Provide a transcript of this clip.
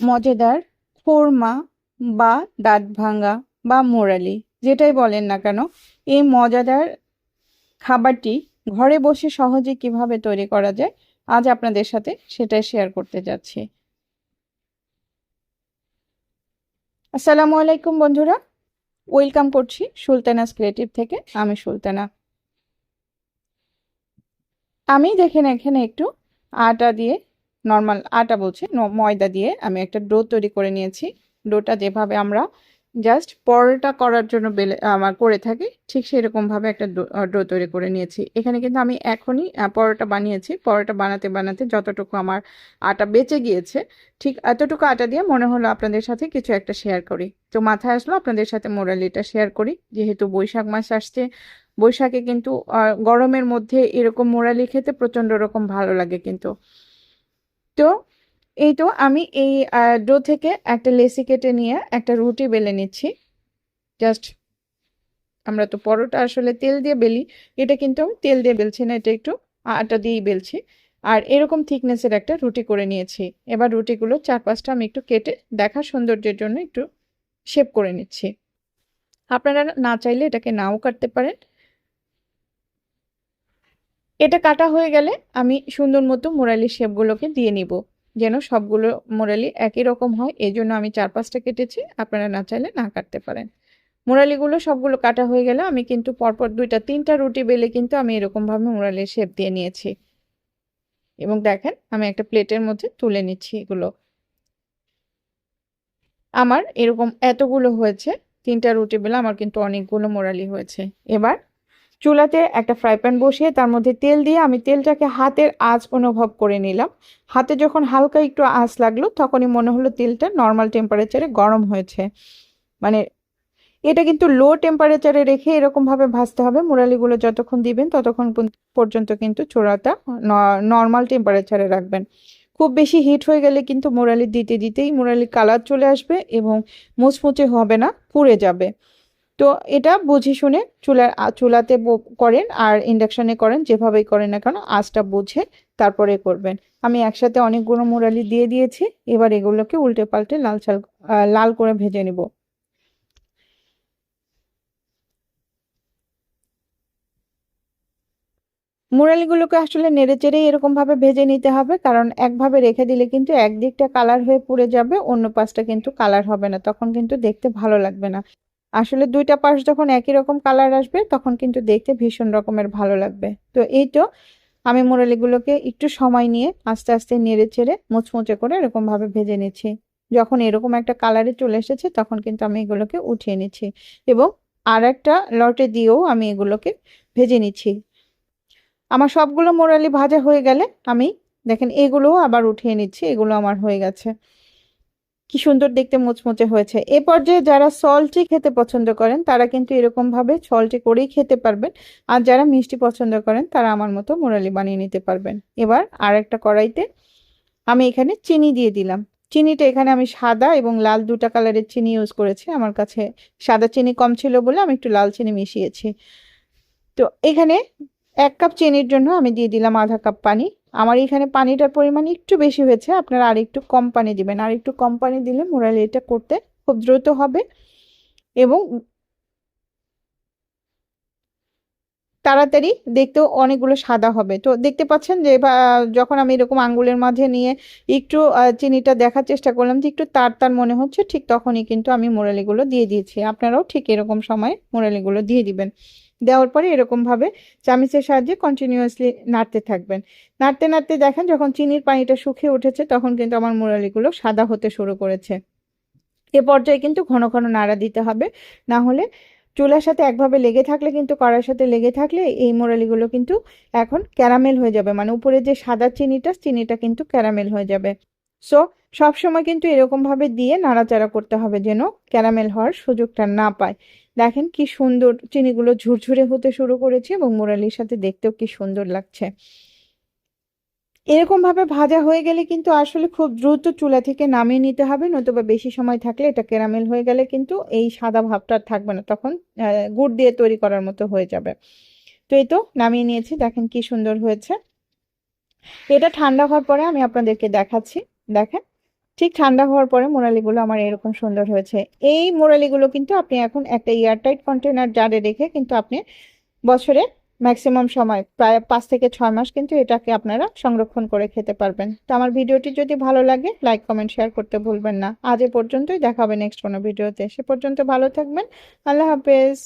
মজাদার কোরমা বা দাঁত ভাঙ্গা বা মোরালি, যেটাই বলেন না কেন, এই মজাদার খাবারটি ঘরে বসে সহজে কীভাবে তৈরি করা যায়, আজ আপনাদের সাথে সেটাই শেয়ার করতে যাচ্ছি। আসসালামু আলাইকুম বন্ধুরা ওয়েলকাম করছি সুলতানাস ক্রিয়েটিভ থেকে, আমি সুলতানা। আমি দেখেন এখানে একটু আটা দিয়ে নর্মাল আটা বলছে ময়দা দিয়ে আমি একটা ডো তৈরি করে নিয়েছি। ডোটা যেভাবে আমরা জাস্ট পরোটা করার জন্য বেলে, আমার করে থাকি, ঠিক সেরকমভাবে একটা ডো তৈরি করে নিয়েছি। এখানে কিন্তু আমি এখনই পরোটা বানিয়েছি। পরোটা বানাতে বানাতে যতটুকু আমার আটা বেঁচে গিয়েছে, ঠিক এতটুকু আটা দিয়ে মনে হলো আপনাদের সাথে কিছু একটা শেয়ার করি। তো মাথায় আসলো আপনাদের সাথে মোরালিটা শেয়ার করি, যেহেতু বৈশাখ মাস আসছে। বৈশাখে কিন্তু গরমের মধ্যে এরকম মোরালি খেতে প্রচণ্ড রকম ভালো লাগে কিন্তু। তো এই তো আমি এই ডো থেকে একটা লেসি কেটে নিয়ে একটা রুটি বেলে নিচ্ছি। জাস্ট আমরা তো পরোটা আসলে তেল দিয়ে বেলি, এটা কিন্তু আমি তেল দিয়ে বেলছি না, এটা একটু আটা দিয়েই বেলছি। আর এরকম থিকনেসের একটা রুটি করে নিয়েছি। এবার রুটিগুলো চার পাঁচটা আমি একটু কেটে দেখা সৌন্দর্যের জন্য একটু শেপ করে নিচ্ছি। আপনারা না চাইলে এটাকে নাও কাটতে পারেন। এটা কাটা হয়ে গেলে আমি সুন্দর মতো মোরালি শেপগুলোকে দিয়ে নিব, যেন সবগুলো মোরালি একই রকম হয়। এই জন্য আমি চার পাঁচটা কেটেছি, আপনারা না চাইলে না কাটতে পারেন। মোরালিগুলো সবগুলো কাটা হয়ে গেলে আমি কিন্তু পরপর দুইটা, তিনটা রুটি বেলে কিন্তু আমি এরকমভাবে মোরালির শেপ দিয়ে নিয়েছি। এবং দেখেন, আমি একটা প্লেটের মধ্যে তুলে নিচ্ছি এগুলো। আমার এরকম এতগুলো হয়েছে, তিনটা রুটি বেলে আমার কিন্তু অনেকগুলো মোরালি হয়েছে। এবার চুলাতে একটা ফ্রাই প্যান বসিয়ে তার মধ্যে তেল দিয়ে আমি তেলটাকে হাতের আঁচ অনুভব করে নিলাম। হাতে যখন হালকা একটু আঁচ লাগল, তখনই মনে হলো তেলটা নর্মাল টেম্পারেচারে গরম হয়েছে। মানে এটা কিন্তু লো টেম্পারেচারে রেখে এরকমভাবে ভাজতে হবে। মুরালিগুলো যতক্ষণ দিবেন, ততক্ষণ পর্যন্ত কিন্তু চূড়াটা নর্মাল টেম্পারেচারে রাখবেন। খুব বেশি হিট হয়ে গেলে কিন্তু মুরালি দিতে দিতেই মোরালি কালার চলে আসবে এবং মুচমুচে হবে না, পুড়ে যাবে। তো এটা বুঝে শুনে চুলার চুলাতে করেন আর ইন্ডাকশানে করেন, যেভাবেই করেন না কেন, আঁচটা বুঝে তারপরে করবেন। আমি একসাথে অনেকগুলো মুরালি দিয়ে দিয়েছি, এবার এগুলোকে উল্টে পাল্টে লাল চাল লাল করে ভেজে নিব। মুরালিগুলোকে আসলে নেড়ে চেড়ে এরকমভাবে ভেজে নিতে হবে, কারণ একভাবে রেখে দিলে কিন্তু একদিকটা কালার হয়ে পুড়ে যাবে, অন্য পাশটা কিন্তু কালার হবে না, তখন কিন্তু দেখতে ভালো লাগবে না। আসলে দুইটা পাশ যখন একই রকম কালার আসবে, তখন কিন্তু দেখতে ভীষণ রকমের ভালো লাগবে। তো এই তো আমি মোরালিগুলোকে একটু সময় নিয়ে আস্তে আস্তে নেড়ে চেড়ে মুচমুচে করে এরকমভাবে ভেজে নিচ্ছি। যখন এরকম একটা কালারে চলে এসেছে, তখন কিন্তু আমি এগুলোকে উঠিয়ে নিচ্ছি এবং আর একটা লটে দিয়েও আমি এগুলোকে ভেজে নিচ্ছি। আমার সবগুলো মোরালি ভাজা হয়ে গেলে আমি দেখেন এগুলোও আবার উঠিয়ে নিচ্ছি, এগুলো আমার হয়ে গেছে। কি সুন্দর দেখতে মুচমুচে হয়েছে। এ পর্যায়ে যারা সল্টি খেতে পছন্দ করেন, তারা কিন্তু এরকম ভাবে সল্টি করেই খেতে পারবেন। আর যারা মিষ্টি পছন্দ করেন, তারা আমার মতো মোরালি বানিয়ে নিতে পারবেন। এবার আর একটা কড়াইতে আমি এখানে চিনি দিয়ে দিলাম। চিনিটা এখানে আমি সাদা এবং লাল দুটা কালারের চিনি ইউজ করেছি। আমার কাছে সাদা চিনি কম ছিল বলে আমি একটু লাল চিনি মিশিয়েছি। তো এখানে এক কাপ চিনির জন্য আমি দিয়ে দিলাম আধা কাপ পানি। আমার এখানে পানিটার পরিমাণ একটু বেশি হয়েছে, আপনারা আর একটু কম পানি দিবেন। আর একটু কম পানি দিলে মোরালি এটা করতে খুব দ্রুত হবে এবং তাড়াতাড়ি দেখতেও অনেকগুলো সাদা হবে। তো দেখতে পাচ্ছেন যে যখন আমি এরকম আঙ্গুলের মাঝে নিয়ে একটু চিনিটা দেখার চেষ্টা করলাম যে একটু তার তার মনে হচ্ছে, ঠিক তখনই কিন্তু আমি মোরালিগুলো দিয়ে দিয়েছি। আপনারাও ঠিক এরকম সময় মোরালিগুলো দিয়ে দিবেন। দেওয়ার পরে এরকমভাবে চামিচের সাহায্যে কন্টিনিউয়াসলি নাড়তে থাকবেন। নাড়তে নাড়তে দেখেন যখন চিনির পানিটা শুকিয়ে উঠেছে, তখন কিন্তু আমার মুরালিগুলো সাদা হতে শুরু করেছে। এ পর্যায়ে কিন্তু ঘন ঘন নাড়া দিতে হবে। না হলে চুলার সাথে একভাবে লেগে থাকলে কিন্তু কড়ার সাথে লেগে থাকলে এই মোরালিগুলো কিন্তু এখন ক্যারামেল হয়ে যাবে। মানে উপরে যে সাদা চিনিটা চিনিটা কিন্তু ক্যারামেল হয়ে যাবে। সো সবসময় কিন্তু এরকমভাবে দিয়ে নাড়াচাড়া করতে হবে যেন ক্যারামেল হওয়ার সুযোগটা না পায়। দেখেন কি সুন্দর চিনিগুলো ঝুরঝুরে হতে শুরু করেছে এবং মোরালির সাথে দেখতেও কি সুন্দর লাগছে। এরকম ভাবে ভাজা হয়ে গেলে কিন্তু আসলে খুব দ্রুত চুলা থেকে নামিয়ে নিতে হবে, নতুবা বেশি সময় থাকলে এটা ক্যারামেল হয়ে গেলে কিন্তু এই সাদা ভাবটা থাকবে না, তখন গুড় দিয়ে তৈরি করার মতো হয়ে যাবে। তো এই তো নামিয়ে নিয়েছি, দেখেন কি সুন্দর হয়েছে। এটা ঠান্ডা হওয়ার পরে আমি আপনাদেরকে দেখাচ্ছি, দেখেন। ঠিক ঠান্ডা হওয়ার পরে মোরালিগুলো আমার এরকম সুন্দর হয়েছে। এই মোরালিগুলো কিন্তু আপনি এখন একটা এয়ারটাইট কন্টেনার জারে রেখে কিন্তু আপনি বছরে ম্যাক্সিমাম সময়, প্রায় পাঁচ থেকে ছয় মাস কিন্তু এটাকে আপনারা সংরক্ষণ করে খেতে পারবেন। তো আমার ভিডিওটি যদি ভালো লাগে, লাইক, কমেন্ট, শেয়ার করতে ভুলবেন না। আজ এ পর্যন্তই, দেখা হবে নেক্সট কোনো ভিডিওতে। সে পর্যন্ত ভালো থাকবেন। আল্লাহ হাফেজ।